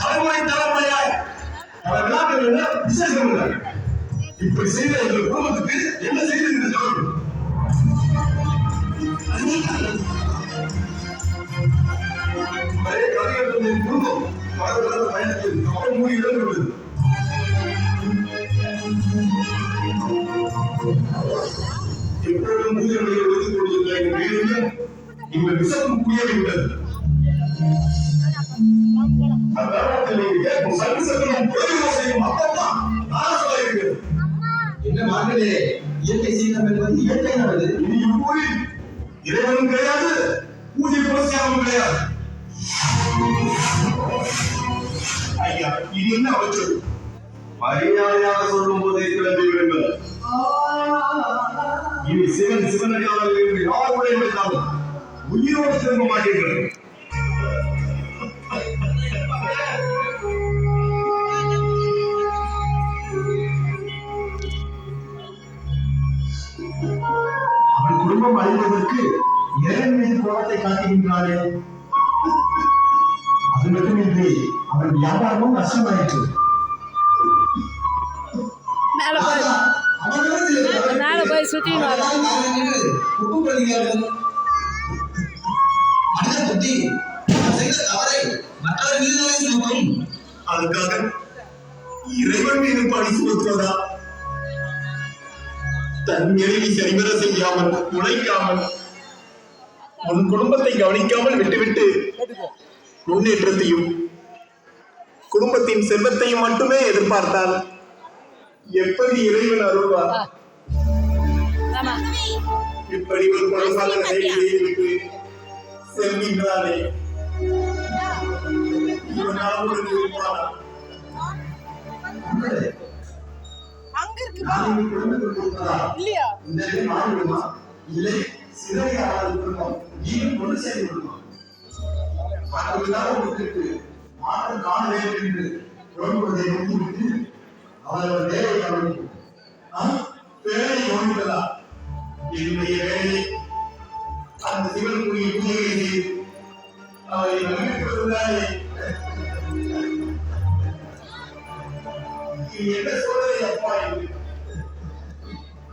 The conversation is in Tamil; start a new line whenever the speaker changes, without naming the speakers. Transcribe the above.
தலைமுறை தலைமுறையாய் பல விழாக்கள் விசேஷங்கள்? இப்படி செய்த எங்கள் குடும்பத்துக்கு என்ன செய்து என்று சொல்லுங்கள். பழைய கலைஞர்களின் குடும்பம் பல விழா எப்பொழுதும் இந்த விஷம்
என்ன மகளே இயற்கை சீதம் என்பது இயற்கையானது
இனி இப்போது இறைவனும் கிடையாது பூஜை புரஸ்காரமும் கிடையாது. ஐயா இது என்ன அவற்று மரியாதையாக சொல்லும் போதே கிளம்பி விடுங்கள் இனி சிவன் சிவனடியாளர்கள் என்று யார் கூட இருந்தாலும் உயிரோடு திரும்ப மாட்டீர்கள்.
குடும்பம் அழிவதற்கு இறைவன் மீது கோபத்தை காட்டுகின்றானே அது மட்டுமின்றி அவன் வியாபாரமும் நஷ்டமாயிற்று
போய். போய் சுத்தின்னு வர
மனித புத்தி தான் செய்த தவறை மற்றவர் மீது தானே சுமத்தும்
அதுக்காக இறைவன் மீது பழி சுமத்துவதா? தன் நிலையை சரிவர செய்யாமல் உழைக்காமல் உன் குடும்பத்தை கவனிக்காமல் விட்டுவிட்டு முன்னேற்றத்தையும் குடும்பத்தின் செல்வத்தையும் மட்டுமே எதிர்பார்த்தால் எப்படி இறைவன் அருள்வார்? இப்படி ஒரு குழந்தை செய்துவிட்டு செல்கின்றானே. இவனால் உனக்கு இருப்பானா?
இல்லையா?
இந்த நிலை மாறிவிடுமா இல்லை சிறையாளர் குடும்பம் நீயும் கொண்டு சேர்ந்து விடுமா மற்றவர்களாக உங்களுக்கு மாற்றம் காண வேண்டும் என்று புறப்படுவதை முடித்துவிட்டு அவர்கள் வேலையை கவனிக்கும்
வேலை கவனிப்பதா என்னுடைய வேலை அந்த சிவனுக்குரிய பூஜைகளை செய்து அவரை நம்பிக்கொள்ளாதே என்ன சொல்றது அப்பா என்று